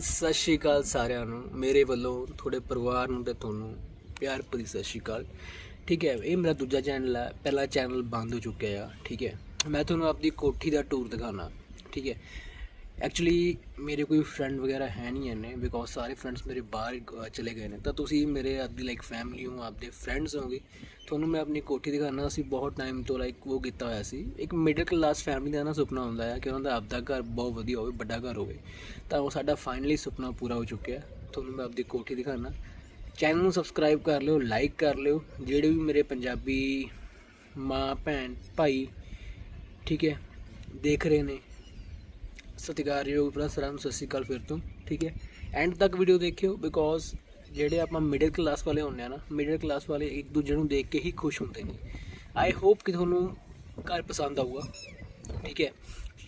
ਸਤਿ ਸ਼੍ਰੀ ਅਕਾਲ ਸਾਰਿਆਂ ਨੂੰ। ਮੇਰੇ ਵੱਲੋਂ ਤੁਹਾਡੇ ਪਰਿਵਾਰ ਨੂੰ ਤੇ ਤੁਹਾਨੂੰ ਪਿਆਰ ਭਰੀ ਸਤਿ ਸ਼੍ਰੀ ਅਕਾਲ। ਠੀਕ ਹੈ, ਇਹ ਮੇਰਾ ਦੂਜਾ ਚੈਨਲ ਹੈ। ਪਹਿਲਾ ਚੈਨਲ ਬੰਦ ਹੋ ਚੁੱਕਿਆ ਆ, ਠੀਕ ਹੈ। ਮੈਂ ਤੁਹਾਨੂੰ ਆਪਦੀ ਕੋਠੀ ਦਾ ਟੂਰ ਦਿਖਾਣਾ ਠੀਕ ਹੈ। ਐਕਚੁਅਲੀ ਮੇਰੇ ਕੋਈ ਫਰੈਂਡ ਵਗੈਰਾ ਹੈ ਨਹੀਂ ਐਨੇ ਬਿਕੋਜ਼ ਸਾਰੇ ਫਰੈਂਡਸ ਮੇਰੇ ਬਾਹਰ ਚਲੇ ਗਏ ਨੇ। ਤਾਂ ਤੁਸੀਂ ਮੇਰੇ ਆਪਦੀ ਲਾਈਕ ਫੈਮਿਲੀ ਹੋ, ਆਪਦੇ ਫਰੈਂਡਸ ਹੋਗੇ, ਤੁਹਾਨੂੰ ਮੈਂ ਆਪਣੀ ਕੋਠੀ ਦਿਖਾਣਾ ਸੀ ਬਹੁਤ ਟਾਈਮ ਤੋਂ ਲਾਈਕ ਉਹ ਕੀਤਾ ਹੋਇਆ ਸੀ। ਇੱਕ ਮਿਡਲ ਕਲਾਸ ਫੈਮਿਲੀ ਦਾ ਨਾ ਸੁਪਨਾ ਹੁੰਦਾ ਹੈ ਕਿ ਉਹਨਾਂ ਦਾ ਆਪਦਾ ਘਰ ਬਹੁਤ ਵਧੀਆ ਹੋਵੇ, ਵੱਡਾ ਘਰ ਹੋਵੇ। ਤਾਂ ਉਹ ਸਾਡਾ ਫਾਈਨਲੀ ਸੁਪਨਾ ਪੂਰਾ ਹੋ ਚੁੱਕਿਆ ਤੁਹਾਨੂੰ ਮੈਂ ਆਪਦੀ ਕੋਠੀ ਦਿਖਾਣਾ ਚੈਨਲ ਨੂੰ ਸਬਸਕ੍ਰਾਈਬ ਕਰ ਲਿਓ ਲਾਈਕ ਕਰ ਲਿਓ। ਜਿਹੜੇ ਵੀ ਮੇਰੇ ਪੰਜਾਬੀ ਮਾਂ, ਭੈਣ, ਭਾਈ, ਠੀਕ ਹੈ, ਦੇਖ ਰਹੇ ਨੇ ਸਤਿਕਾਰਯੋਗ ਭਰਾ ਸਾਰਿਆਂ ਨੂੰ ਸਤਿ ਸ਼੍ਰੀ ਅਕਾਲ ਫਿਰ ਤੋਂ, ਠੀਕ ਹੈ? ਐਂਡ ਤੱਕ ਵੀਡੀਓ ਦੇਖਿਓ ਬਿਕੋਜ਼ ਜਿਹੜੇ ਆਪਾਂ ਮਿਡਲ ਕਲਾਸ ਵਾਲੇ ਹੁੰਦੇ ਆ ਨਾ ਮਿਡਲ ਕਲਾਸ ਵਾਲੇ ਇੱਕ ਦੂਜੇ ਨੂੰ ਦੇਖ ਕੇ ਹੀ ਖੁਸ਼ ਹੁੰਦੇ ਨੇ। ਆਈ ਹੋਪ ਕਿ ਤੁਹਾਨੂੰ ਘਰ ਪਸੰਦ ਆਊਗਾ, ਠੀਕ ਹੈ?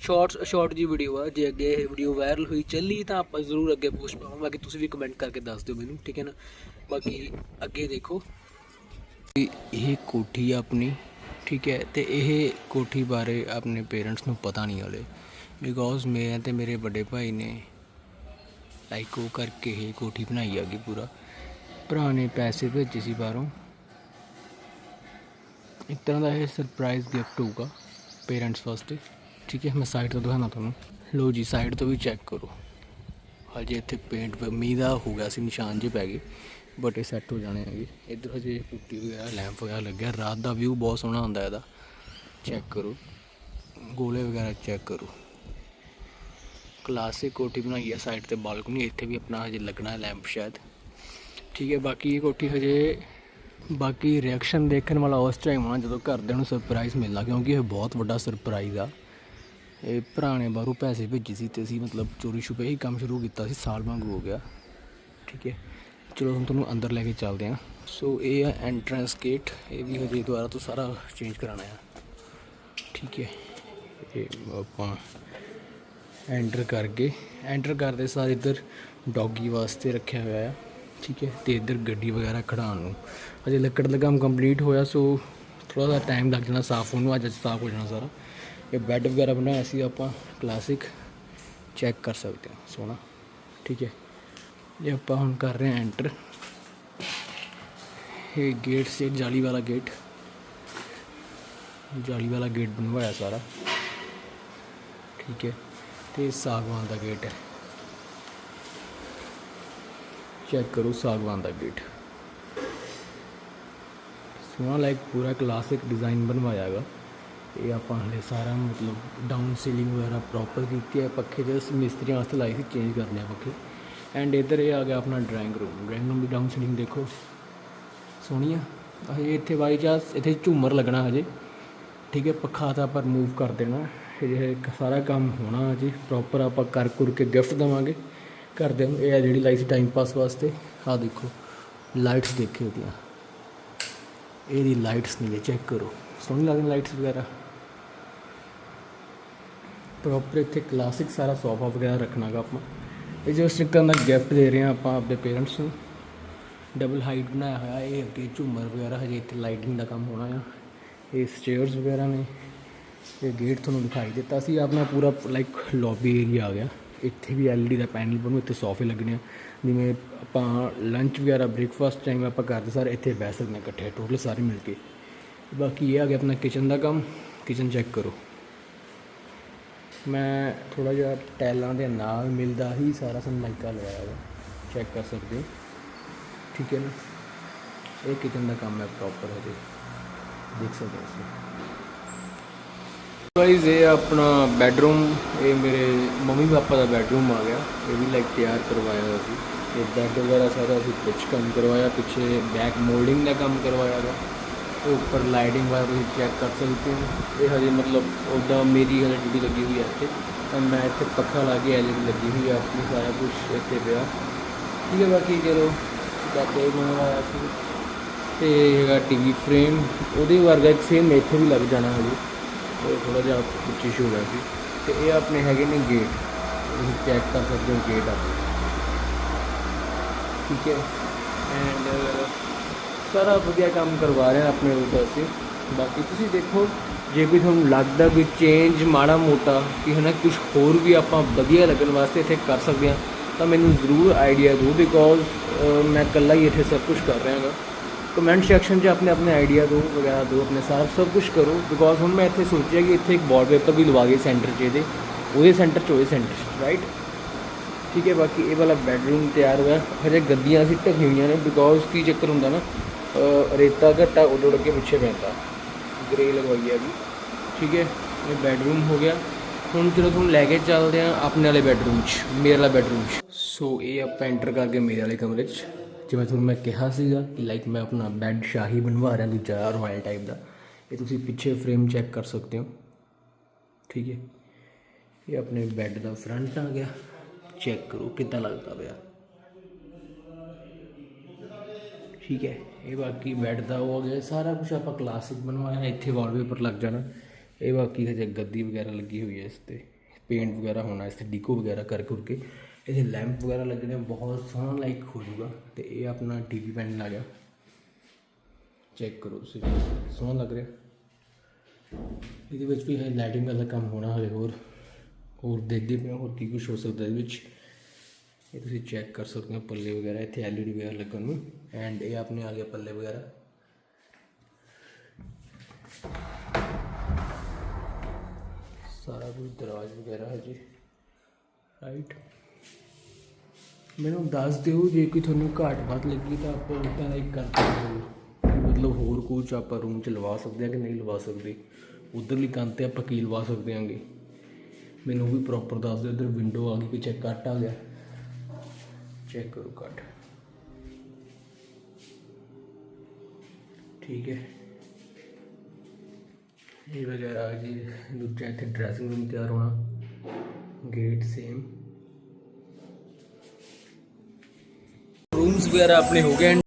ਸ਼ਾਰਟਸ ਸ਼ਾਰਟ ਜੀ ਵੀਡੀਓ ਆ, ਜੇ ਅੱਗੇ ਇਹ ਵੀਡੀਓ ਵਾਇਰਲ ਹੋਈ, ਚੱਲੀ ਤਾਂ ਆਪਾਂ ਜ਼ਰੂਰ ਅੱਗੇ ਪੋਸਟ ਪਾਵਾਂਗੇ, ਬਾਕੀ ਤੁਸੀਂ ਵੀ ਕਮੈਂਟ ਕਰਕੇ ਦੱਸ ਦਿਓ ਮੈਨੂੰ, ਠੀਕ ਹੈ ਨਾ? ਬਾਕੀ ਅੱਗੇ ਦੇਖੋ। ਇਹ ਕੋਠੀ ਆ ਆਪਣੀ, ਠੀਕ ਹੈ? ਤੇ ਇਹ ਕੋਠੀ ਬਾਰੇ ਆਪਣੇ ਪੇਰੈਂਟਸ ਨੂੰ ਪਤਾ ਨਹੀਂ ਹਲੇ। ਬਿਕੋਜ਼ ਮੈਂ ਤੇ ਮੇਰੇ ਵੱਡੇ ਭਾਈ ਨੇ ਲਾਈਕ ਉਹ ਕਰਕੇ ਇਹ ਕੋਠੀ ਬਣਾਈ ਹੈਗੀ ਪੂਰਾ। ਭਰਾ ਨੇ ਪੈਸੇ ਭੇਜੇ ਸੀ ਬਾਹਰੋਂ। ਇੱਕ ਤਰ੍ਹਾਂ ਦਾ ਇਹ ਸਰਪ੍ਰਾਈਜ਼ ਗਿਫਟ ਹੋਊਗਾ ਪੇਰੈਂਟਸ ਵਾਸਤੇ। ਠੀਕ ਹੈ, ਮੈਂ ਸਾਈਡ ਤੋਂ ਦਿਖਾਣਾ ਤੁਹਾਨੂੰ। ਲੋ ਜੀ ਸਾਈਡ ਤੋਂ ਵੀ ਚੈੱਕ ਕਰੋ। ਹਜੇ ਇੱਥੇ ਪੇਂਟ ਮੀਂਹ ਦਾ ਹੋ ਗਿਆ ਸੀ, ਨਿਸ਼ਾਨ ਜੇ ਪੈ ਗਏ। ਬਟ ਇਹ ਸੈੱਟ ਹੋ ਜਾਣੇ ਹੈਗੇ ਇੱਧਰ ਹਜੇ ਪੁੱਟੀ ਵਗੈਰਾ ਲੈਂਪ ਵਗੈਰਾ ਲੱਗਿਆ। ਰਾਤ ਦਾ ਵਿਊ ਬਹੁਤ ਸੋਹਣਾ ਹੁੰਦਾ ਇਹਦਾ। ਚੈੱਕ ਕਰੋ। ਗੋਲੇ ਵਗੈਰਾ ਚੈੱਕ ਕਰੋ। ਕਲਾਸਿਕ ਕੋਠੀ ਬਣਾਈ ਹੈ ਸਾਈਡ ਤੇ ਬਾਲਕਨੀ ਇੱਥੇ ਵੀ ਆਪਣਾ ਹਜੇ ਲੱਗਣਾ ਲੈਂਪ ਸ਼ਾਇਦ। ਠੀਕ ਹੈ, ਬਾਕੀ ਇਹ ਕੋਠੀ ਹਜੇ, ਬਾਕੀ ਰਿਐਕਸ਼ਨ ਦੇਖਣ ਵਾਲਾ ਉਸ ਟਾਈਮ ਹੋਣਾ ਜਦੋਂ ਘਰਦਿਆਂ ਨੂੰ ਸਰਪ੍ਰਾਈਜ਼ ਮਿਲਣਾ, ਕਿਉਂਕਿ ਇਹ ਬਹੁਤ ਵੱਡਾ ਸਰਪ੍ਰਾਈਜ਼ ਆ। ਇਹ ਭਰਾ ਨੇ ਬਾਹਰੋਂ ਪੈਸੇ ਭੇਜੇ ਸੀ ਤੇ ਅਸੀਂ ਮਤਲਬ ਚੋਰੀ ਛੁਪੇ ਹੀ ਕੰਮ ਸ਼ੁਰੂ ਕੀਤਾ ਸੀ, ਸਾਲ ਵਾਂਗੂ ਹੋ ਗਿਆ। ਠੀਕ ਹੈ, ਚਲੋ ਹੁਣ ਤੁਹਾਨੂੰ ਅੰਦਰ ਲੈ ਕੇ ਚੱਲਦੇ ਹਾਂ। ਸੋ ਇਹ ਹੈ ਐਂਟਰੈਂਸ ਗੇਟ ਇਹ ਵੀ ਹਜੇ ਦੁਬਾਰਾ ਤੋਂ ਸਾਰਾ ਚੇਂਜ ਕਰਾਉਣਾ ਆ। ਠੀਕ ਹੈ, ਇਹ ਆਪਾਂ ਐਂਟਰ ਕਰਕੇ। ਐਂਟਰ ਕਰਦੇ ਸਾਰ ਇੱਧਰ ਡੌਗੀ ਵਾਸਤੇ ਰੱਖਿਆ ਹੋਇਆ ਹੈ ਠੀਕ ਹੈ? ਤੇ ਇੱਧਰ ਗੱਡੀ ਵਗੈਰਾ ਖੜਾਉਣ ਨੂੰ। ਅਜੇ ਲੱਕੜ ਦਾ ਕੰਮ ਕੰਪਲੀਟ ਹੋਇਆ ਸੋ ਥੋੜਾ ਜਿਹਾ ਟਾਈਮ ਲੱਗ ਜਾਣਾ ਸਾਫ਼ ਹੋਣ ਨੂੰ। ਅੱਜ ਅੱਜ ਸਾਫ਼ ਹੋ ਜਾਣਾ ਸਾਰਾ। ਇਹ ਬੈੱਡ ਵਗੈਰਾ ਬਣਾਇਆ ਸੀ ਆਪਾਂ ਕਲਾਸਿਕ ਚੈੱਕ ਕਰ ਸਕਦੇ ਹਾਂ। ਸੋਹਣਾ। ਠੀਕ ਹੈ? ਇਹ ਆਪਾਂ ਹੁਣ ਕਰ ਰਹੇ ਹਾਂ ਐਂਟਰ ਇਹ ਗੇਟ ਸੇ ਜਾਲੀ ਵਾਲਾ ਗੇਟ ਜਾਲੀ ਵਾਲਾ ਗੇਟ ਬਣਵਾਇਆ ਸਾਰਾ। ਠੀਕ ਹੈ? ਤੇ ਸਾਗਵਾਨ ਦਾ ਗੇਟ ਹੈ। ਚੈੱਕ ਕਰੋ ਸਾਗਵਾਨ ਦਾ ਗੇਟ ਸੋਹਣਾ ਲਾਈਕ ਪੂਰਾ ਕਲਾਸਿਕ ਡਿਜ਼ਾਈਨ ਬਣਵਾਇਆ ਹੈਗਾ। ਇਹ ਆਪਾਂ ਹਲੇ ਸਾਰਾ ਮਤਲਬ ਡਾਊਨ ਸੀਲਿੰਗ ਵਗੈਰਾ ਪ੍ਰੋਪਰ ਕੀਤੀ ਹੈ। ਪੱਖੇ ਜਸ ਮਿਸਤਰੀਆਂ ਵਾਸਤੇ ਲਾਈ ਸੀ ਚੇਂਜ ਕਰਨੇ ਆ ਪੱਖੇ। ਐਂਡ ਇੱਧਰ ਇਹ ਆ ਗਿਆ ਆਪਣਾ ਡਰਾਇੰਗ ਰੂਮ ਡਰਾਇੰਗ ਰੂਮ ਦੀ ਡਾਊਨ ਸੀਲਿੰਗ ਦੇਖੋ। ਸੋਹਣੀ ਆ। ਹਜੇ ਇੱਥੇ ਬਾਈ ਚਾਂਸ ਇੱਥੇ ਝੂਮਰ ਲੱਗਣਾ ਹਜੇ। ਠੀਕ ਹੈ, ਪੱਖਾ ਤਾਂ ਆਪਾਂ ਰਿਮੂਵ ਕਰ ਦੇਣਾ। ਇਹ ਸਾਰਾ ਕੰਮ ਹੋਣਾ ਜੀ ਪ੍ਰੋਪਰ ਆਪਾਂ ਕਰ ਕੁਰ ਕੇ ਗਿਫਟ ਦਵਾਂਗੇ। ਘਰਦਿਆਂ ਨੂੰ, ਇਹ ਆ ਜਿਹੜੀ ਲਾਈ ਸੀ ਟਾਈਮ ਪਾਸ ਵਾਸਤੇ। ਆਹ ਦੇਖੋ ਲਾਈਟਸ ਦੇਖਿਓ ਉਹਦੀਆਂ ਇਹਦੀ ਲਾਈਟਸ ਨਹੀਂ ਚੈੱਕ ਕਰੋ। ਸੋਹਣੀ ਲੱਗਦੀਆਂ ਲਾਈਟਸ ਵਗੈਰਾ। ਪ੍ਰੋਪਰ ਇੱਥੇ ਕਲਾਸਿਕ ਸਾਰਾ ਸੋਫਾ ਵਗੈਰਾ ਰੱਖਣਾਗਾ ਆਪਾਂ। ਇਹ ਜੋ ਸਟਿੱਕਰ ਨਾਲ ਗਿਫਟ ਦੇ ਰਹੇ ਹਾਂ ਆਪਾਂ ਆਪਣੇ ਪੇਰੈਂਟਸ ਨੂੰ। ਡਬਲ ਹਾਈਟ ਬਣਾਇਆ ਹੋਇਆ, ਇਹ ਅੱਗੇ ਝੂਮਰ ਵਗੈਰਾ ਹਜੇ ਇੱਥੇ ਲਾਈਟਿੰਗ ਦਾ ਕੰਮ ਹੋਣਾ ਆ। ਇਹ ਸਟੇਅਰਸ ਵਗੈਰਾ ਨੇ। ਇਹ ਗੇਟ ਤੁਹਾਨੂੰ ਦਿਖਾਈ ਦਿੱਤਾ ਸੀ। ਆਪਣਾ ਪੂਰਾ ਲਾਈਕ ਲੌਬੀ ਏਰੀਆ ਆ ਗਿਆ। ਇੱਥੇ ਵੀ ਐਲਈਡੀ ਦਾ ਪੈਨਲ ਬਣੂ, ਇੱਥੇ ਸੋਫੇ ਲੱਗਣੇ ਆ। ਜਿਵੇਂ ਆਪਾਂ ਲੰਚ ਵਗੈਰਾ ਬ੍ਰੇਕਫਾਸਟ ਟਾਈਮ ਆਪਾਂ ਕਰਦੇ ਸਾਰੇ ਇੱਥੇ ਬਹਿ ਸਕਦੇ ਹਾਂ ਇਕੱਠੇ ਟੋਟਲ ਸਾਰੇ ਮਿਲ ਕੇ। ਬਾਕੀ ਇਹ ਆ ਗਿਆ ਆਪਣਾ ਕਿਚਨ ਦਾ ਕੰਮ। ਕਿਚਨ ਚੈੱਕ ਕਰੋ। ਮੈਂ ਥੋੜਾ ਜਿਹਾ ਟੈਲਾਂ ਦੇ ਨਾਲ ਮਿਲਦਾ ਹੀ ਸਾਰਾ ਸਨਮਾਈਕਾ ਲਗਾਇਆ ਹੋਇਆ। ਚੈੱਕ ਕਰ ਸਕਦੇ ਹੋ। ਠੀਕ ਹੈ ਨਾ? ਇਹ ਕਿਚਨ ਦਾ ਕੰਮ ਹੈ ਪ੍ਰੋਪਰ ਹੈ ਜੀ ਦੇਖ ਸਕਦੇ ਹੋ ਤੁਸੀਂ ਗਾਇਜ਼ ਇਹ ਆਪਣਾ ਬੈੱਡਰੂਮ ਇਹ ਮੇਰੇ ਮੰਮੀ ਪਾਪਾ ਦਾ ਬੈੱਡਰੂਮ ਆ ਗਿਆ। ਇਹ ਵੀ ਲਾਈਕ ਤਿਆਰ ਕਰਵਾਇਆ ਹੋਇਆ ਸੀ। ਇਹ ਬੈੱਡ ਵਗੈਰਾ ਸਾਰਾ ਅਸੀਂ ਪਿੱਛ ਕੰਮ ਕਰਵਾਇਆ, ਪਿੱਛੇ ਬੈਕ ਮੋਲਡਿੰਗ ਦਾ ਕੰਮ ਕਰਵਾਇਆ ਗਾ। ਇਹ ਉੱਪਰ ਲਾਈਟਿੰਗ ਵਾਲਾ ਤੁਸੀਂ ਚੈੱਕ ਕਰ ਸਕਦੇ ਹੋ। ਇਹ ਹਜੇ ਮਤਲਬ ਉੱਦਾਂ ਮੇਰੀ ਹਜੇ ਡਿਊਟੀ ਲੱਗੀ ਹੋਈ ਹੈ ਇੱਥੇ। ਤਾਂ ਮੈਂ ਇੱਥੇ ਪੱਖਾ ਲਾ ਕੇ ਐਲਈਡੀ ਲੱਗੀ ਹੋਈ ਹੈ ਆਪਣੀ ਸਾਰਾ ਕੁਝ ਇੱਥੇ ਪਿਆ। ਠੀਕ ਹੈ, ਬਾਕੀ ਚਲੋ, ਬਾਕੀ ਮੰਗਵਾਇਆ ਸੀ। ਤੇ ਹੈਗਾ ਟੀਵੀ ਫਰੇਮ ਉਹਦੇ ਵਰਗਾ ਇੱਕ ਸੇਮ ਇੱਥੇ ਵੀ ਲੱਗ ਜਾਣਾ ਹਜੇ। ਥੋੜਾ ਜਿਹਾ ਕੁਝ ਇਸ਼ੂ ਹੋ ਰਿਹਾ ਸੀ ਤੇ ਇਹ ਆਪਣੇ ਹੈਗੇ ਨੇ ਗੇਟ ਤੁਸੀਂ ਚੈੱਕ ਕਰ ਸਕਦੇ ਹੋ ਗੇਟ ਆਪਣੇ। ਠੀਕ ਹੈ। ਐਂਡ ਸਾਰਾ ਵਧੀਆ ਕੰਮ ਕਰਵਾ ਰਹੇ ਆ ਆਪਣੇ ਉੱਤੇ ਅਸੀਂ ਬਾਕੀ ਤੁਸੀਂ ਦੇਖੋ, ਜੇ ਵੀ ਤੁਹਾਨੂੰ ਲੱਗਦਾ ਵੀ ਚੇਂਜ ਮਾੜਾ ਮੋਟਾ, ਕਿ ਹਨਾ ਕੁਝ ਹੋਰ ਵੀ ਆਪਾਂ ਵਧੀਆ ਲੱਗਣ ਵਾਸਤੇ ਇੱਥੇ ਕਰ ਸਕਦੇ ਹਾਂ, ਤਾਂ ਮੈਨੂੰ ਜ਼ਰੂਰ ਆਈਡੀਆ ਦਿਓ ਬਿਕੋਜ਼ ਮੈਂ ਇਕੱਲਾ ਹੀ ਇੱਥੇ ਸਭ ਕੁਝ ਕਰ ਰਿਹਾ ਹਾਂ ਕਮੈਂਟ ਸੈਕਸ਼ਨ 'ਚ ਆਪਣੇ ਆਪਣੇ ਆਈਡੀਆ ਦਿਓ ਵਗੈਰਾ ਦਿਓ ਆਪਣੇ ਸਾਰਾ ਸਭ ਕੁਝ ਕਰੋ। ਬਿਕੋਜ਼ ਹੁਣ ਮੈਂ ਇੱਥੇ ਸੋਚਿਆ ਕਿ ਇੱਥੇ ਇੱਕ ਵਾਲਪੇਪਰ ਵੀ ਲਵਾ ਗਏ ਸੈਂਟਰ 'ਚ ਇਹਦੇ, ਉਹਦੇ ਸੈਂਟਰ 'ਚ, ਉਹਦੇ ਸੈਂਟਰ 'ਚ ਰਾਈਟ ਠੀਕ ਹੈ, ਬਾਕੀ ਇਹ ਵਾਲਾ ਬੈਡਰੂਮ ਤਿਆਰ ਹੋਇਆ। ਹਜੇ ਗੱਦੀਆਂ ਅਸੀਂ ਢੱਕੀ ਹੋਈਆਂ ਨੇ ਬਿਕੋਜ਼ ਕੀ ਚੱਕਰ ਹੁੰਦਾ ਨਾ ਰੇਤਾ ਘੱਟਾ ਉੱਡ ਉੱਡ ਕੇ ਪਿੱਛੇ ਪੈਂਦਾ। ਗ੍ਰੇ ਲਗਵਾਈ ਹੈ ਵੀ ਠੀਕ ਹੈ, ਇਹ ਬੈਡਰੂਮ ਹੋ ਗਿਆ। ਹੁਣ ਜਦੋਂ ਤੁਹਾਨੂੰ ਲੈ ਕੇ ਚੱਲਦੇ ਆ ਆਪਣੇ ਵਾਲੇ ਬੈਡਰੂਮ 'ਚ, ਮੇਰੇ ਵਾਲਾ ਬੈਡਰੂਮ 'ਚ। ਸੋ ਇਹ ਆਪਾਂ ਐਂਟਰ ਕਰਕੇ ਮੇਰੇ ਵਾਲੇ ਕਮਰੇ 'ਚ। ਜਿਵੇਂ ਤੁਹਾਨੂੰ ਮੈਂ ਕਿਹਾ ਸੀਗਾ ਕਿ ਲਾਈਕ ਮੈਂ ਆਪਣਾ ਬੈੱਡ ਸ਼ਾਹੀ ਬਣਵਾ ਰਿਹਾ ਦੂਜਾ ਰਾਇਲ ਟਾਈਪ ਦਾ ਇਹ ਤੁਸੀਂ ਪਿੱਛੇ ਫਰੇਮ ਚੈੱਕ ਕਰ ਸਕਦੇ ਹੋ ਠੀਕ ਹੈ ਇਹ ਆਪਣੇ ਬੈੱਡ ਦਾ ਫਰੰਟ ਆ ਗਿਆ ਚੈੱਕ ਕਰੋ ਕਿੱਦਾਂ ਲੱਗਦਾ ਪਿਆ ਠੀਕ ਹੈ ਇਹ ਬਾਕੀ ਬੈੱਡ ਦਾ ਉਹ ਹੋ ਗਿਆ ਸਾਰਾ ਕੁਝ ਆਪਾਂ ਕਲਾਸਿਕ ਬਣਵਾਇਆ ਇੱਥੇ ਵਾਲਪੇਪਰ ਲੱਗ ਜਾਣਾ ਇਹ ਬਾਕੀ ਹਜੇ ਗੱਦੀ ਵਗੈਰਾ ਲੱਗੀ ਹੋਈ ਹੈ ਇਸ ਤੇ ਪੇਂਟ ਵਗੈਰਾ ਹੋਣਾ ਇਸ ਤੇ ਡਿਕੋ ਵਗੈਰਾ ਕਰ ਕਰਕੇ ਇਹਦੇ ਲੈਂਪ ਵਗੈਰਾ ਲੱਗਣੇ ਬਹੁਤ ਸੋਹਣਾ ਲਾਈਕ ਹੋ ਜੂਗਾ ਤੇ ਇਹ ਆਪਣਾ ਟੀਵੀ ਪੈਨਲ ਆ ਗਿਆ ਚੈੱਕ ਕਰੋ ਤੁਸੀਂ, ਸੋਹਣਾ ਲੱਗ ਰਿਹਾ। ਇਹਦੇ ਵਿੱਚ ਵੀ ਹੈ ਲਾਈਟਿੰਗ ਵਾਲਾ ਕੰਮ ਹੋਣਾ ਹਲੇ ਹੋਰ ਹੋਰ ਦੇਖਦੇ ਪਏ ਹੋਰ ਕੀ ਕੁਝ ਹੋ ਸਕਦਾ ਇਹਦੇ ਵਿੱਚ। ਇਹ ਤੁਸੀਂ ਚੈੱਕ ਕਰ ਸਕਦੇ ਹੋ ਪੱਲੇ ਵਗੈਰਾ, ਇੱਥੇ ਐਲਈਡੀ ਵਗੈਰਾ ਲੱਗਣ ਨੂੰ। ਐਂਡ ਇਹ ਆਪਣੇ ਆ ਗਿਆ ਪੱਲੇ ਵਗੈਰਾ। ਸਾਰਾ ਕੁਝ ਦਰਾਜ ਵਗੈਰਾ ਹੈ ਜੀ। ਰਾਈਟ ਮੈਨੂੰ ਦੱਸ ਦਿਓ, ਜੇ ਕੋਈ ਤੁਹਾਨੂੰ ਘਾਟ ਵੱਧ ਲੱਗੀ ਤਾਂ ਆਪਾਂ ਉਦਾਂ ਦਾ ਹੀ ਕਰ ਸਕਦੇ ਮਤਲਬ ਹੋਰ ਕੁਝ ਆਪਾਂ ਰੂਮ 'ਚ ਲਵਾ ਸਕਦੇ ਹਾਂ ਕਿ ਨਹੀਂ ਲਵਾ ਸਕਦੇ। ਉਧਰਲੀ ਕੰਧ ਤੇ ਆਪਾਂ ਕੀ ਲਵਾ ਸਕਦੇ ਹਾਂਗੇ? ਮੈਨੂੰ ਵੀ ਪ੍ਰੋਪਰ ਦੱਸ ਦਿਓ, ਇਧਰ ਵਿੰਡੋ ਆ ਗਈ ਕਿ ਚੈੱਕ ਕੱਟ ਆ ਗਿਆ। ਚੈੱਕ ਕਰੋ ਕੱਟ। ਠੀਕ ਹੈ। ਇਹ ਵਗੈਰਾ ਜੀ ਦੂਜਾ ਇੱਥੇ ਡਰੈਸਿੰਗ ਰੂਮ ਤਿਆਰ ਹੋਣਾ। ਗੇਟ ਸੇਮ ਵਗੈਰਾ ਆਪਣੇ ਹੋ ਗਏ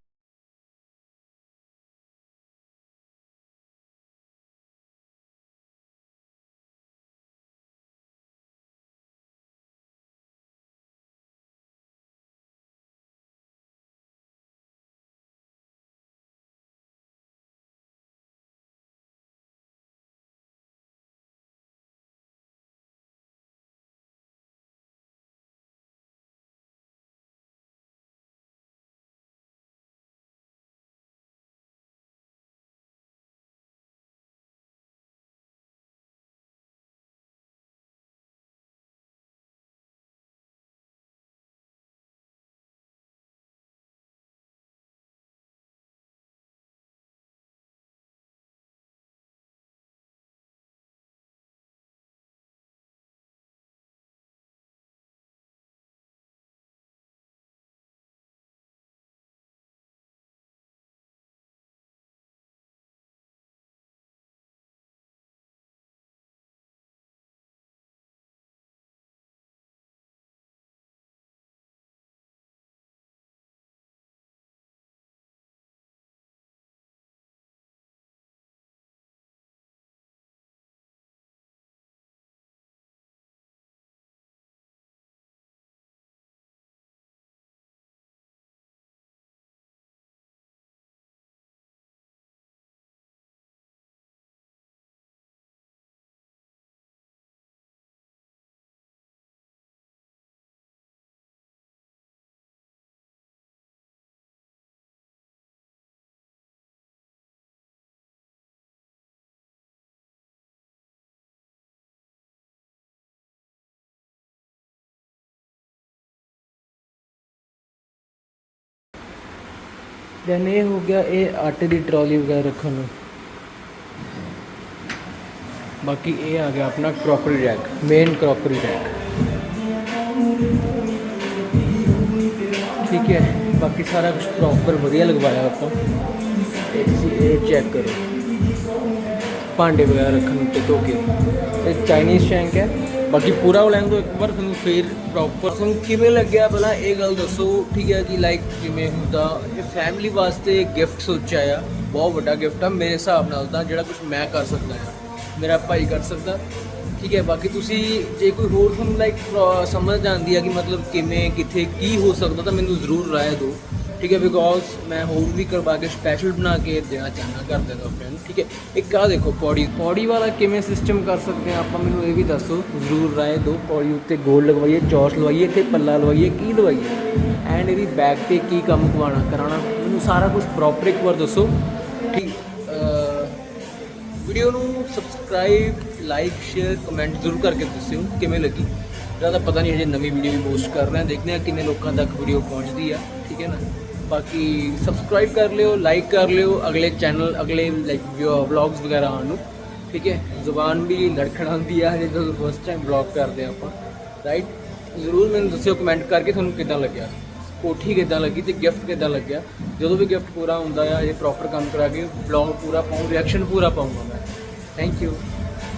ਦੈਨ ਇਹ ਹੋ ਗਿਆ ਇਹ ਆਟੇ ਦੀ ਟਰਾਲੀ ਵਗੈਰਾ ਰੱਖਣ ਨੂੰ। ਬਾਕੀ ਇਹ ਆ ਗਿਆ ਆਪਣਾ crockery rack main crockery rack ਠੀਕ ਹੈ, ਬਾਕੀ ਸਾਰਾ ਕੁਝ ਪ੍ਰੋਪਰ ਵਧੀਆ ਲਗਵਾਇਆ ਆਪਾਂ। ਇਹ ਤੁਸੀਂ ਇਹ ਚੈੱਕ ਕਰੋ। ਭਾਂਡੇ ਵਗੈਰਾ ਰੱਖਣ ਨੂੰ ਧੋ ਕੇ। ਇਹ ਚਾਈਨੀਜ਼ ਸ਼ੈਂਕ ਹੈ। ਬਾਕੀ ਪੂਰਾ ਉਹ ਲੈਣ ਤੋਂ ਇੱਕ ਵਾਰ ਤੁਹਾਨੂੰ ਫੇਰ ਪ੍ਰੋਪਰ ਤੁਹਾਨੂੰ ਕਿਵੇਂ ਲੱਗਿਆ? ਪਹਿਲਾਂ ਇਹ ਗੱਲ ਦੱਸੋ, ਠੀਕ ਹੈ ਕਿ ਲਾਈਕ ਕਿਵੇਂ ਹੁੰਦਾ? ਇਹ ਫੈਮਿਲੀ ਵਾਸਤੇ ਗਿਫਟ ਸੋਚਿਆ ਆ। ਬਹੁਤ ਵੱਡਾ ਗਿਫਟ ਆ, ਮੇਰੇ ਹਿਸਾਬ ਨਾਲ ਤਾਂ ਜਿਹੜਾ ਕੁਝ ਮੈਂ ਕਰ ਸਕਦਾ ਆ, ਮੇਰਾ ਭਾਈ ਕਰ ਸਕਦਾ। ਠੀਕ ਹੈ, ਬਾਕੀ ਤੁਸੀਂ ਜੇ ਕੋਈ ਹੋਰ ਤੁਹਾਨੂੰ ਲਾਈਕ ਸਮਝ ਜਾਂਦੀ ਆ ਕਿ ਮਤਲਬ ਕਿਵੇਂ, ਕਿੱਥੇ, ਕੀ ਹੋ ਸਕਦਾ ਤਾਂ ਮੈਨੂੰ ਜ਼ਰੂਰ ਰਾਏ ਦਿਓ। ਠੀਕ ਹੈ ਬਿਕੋਜ਼ ਮੈਂ ਹੋਰ ਵੀ ਕਰਵਾ ਕੇ ਸਪੈਸ਼ਲ ਬਣਾ ਕੇ ਦੇਣਾ ਚਾਹੁੰਦਾ ਘਰਦਿਆਂ ਨੂੰ ਆਪਣੇ ਨੂੰ, ਠੀਕ ਹੈ। ਇੱਕ ਆਹ ਦੇਖੋ ਪੌੜੀ ਪੌੜੀ ਵਾਲਾ ਕਿਵੇਂ ਸਿਸਟਮ ਕਰ ਸਕਦੇ ਆ ਆਪਾਂ, ਮੈਨੂੰ ਇਹ ਵੀ ਦੱਸੋ। ਜ਼ਰੂਰ ਰਾਏ ਦਿਓ, ਪੌੜੀ ਉੱਤੇ ਗੋਲ ਲਗਵਾਈਏ, ਚੌਸ ਲਵਾਈਏ ਤੇ ਪੱਲਾ ਲਵਾਈਏ, ਕੀ ਲਵਾਈਏ? ਐਂਡ ਇਹਦੀ ਬੈਕ ਤੇ ਕੀ ਕੰਮ ਕਰਾਉਣਾ ਕਰਾਉਣਾ, ਮੈਨੂੰ ਸਾਰਾ ਕੁਝ ਪ੍ਰੋਪਰ ਇੱਕ ਵਾਰ ਦੱਸੋ। ਠੀਕ ਵੀਡੀਓ ਨੂੰ ਸਬਸਕ੍ਰਾਈਬ ਲਾਈਕ ਸ਼ੇਅਰ ਕਮੈਂਟ ਜ਼ਰੂਰ ਕਰਕੇ ਦੱਸਿਓ, ਕਿਵੇਂ ਲੱਗੀ? ਜ਼ਿਆਦਾ ਪਤਾ ਨਹੀਂ, ਹਜੇ ਨਵੀਂ ਵੀਡੀਓ ਵੀ ਪੋਸਟ ਕਰ ਰਹੇ ਹਾਂ, ਦੇਖਦੇ ਹਾਂ ਕਿੰਨੇ ਲੋਕਾਂ ਤੱਕ ਵੀਡੀਓ ਪਹੁੰਚਦੀ ਆ, ਠੀਕ ਹੈ ਨਾ? ਬਾਕੀ ਸਬਸਕ੍ਰਾਈਬ ਕਰ ਲਿਓ ਲਾਈਕ ਕਰ ਲਿਓ, ਅਗਲੇ ਚੈਨਲ ਅਗਲੇ ਲਾਈਕ ਵਲੌਗਸ ਵਗੈਰਾ ਆਉਣ ਨੂੰ ਠੀਕ ਹੈ? ਜ਼ੁਬਾਨ ਵੀ ਲੜਖੜਾਉਂਦੀ ਆ, ਹਜੇ ਜਦੋਂ ਫਸਟ ਟਾਈਮ ਵਲੌਗ ਕਰਦੇ ਆ ਆਪਾਂ ਰਾਈਟ ਜ਼ਰੂਰ ਮੈਨੂੰ ਦੱਸਿਓ ਕਮੈਂਟ ਕਰਕੇ ਤੁਹਾਨੂੰ ਕਿੱਦਾਂ ਲੱਗਿਆ? ਕੋਠੀ ਕਿੱਦਾਂ ਲੱਗੀ ਤੇ ਗਿਫਟ ਕਿੱਦਾਂ ਲੱਗਿਆ? ਜਦੋਂ ਵੀ ਗਿਫਟ ਪੂਰਾ ਹੁੰਦਾ ਆ ਇਹ ਪ੍ਰੋਪਰ ਕੰਮ ਕਰਾ ਕੇ ਵਲੌਗ ਪੂਰਾ ਪਾਉਂ ਰਿਐਕਸ਼ਨ ਪੂਰਾ ਪਾਉਂਗਾ ਮੈਂ। Thank you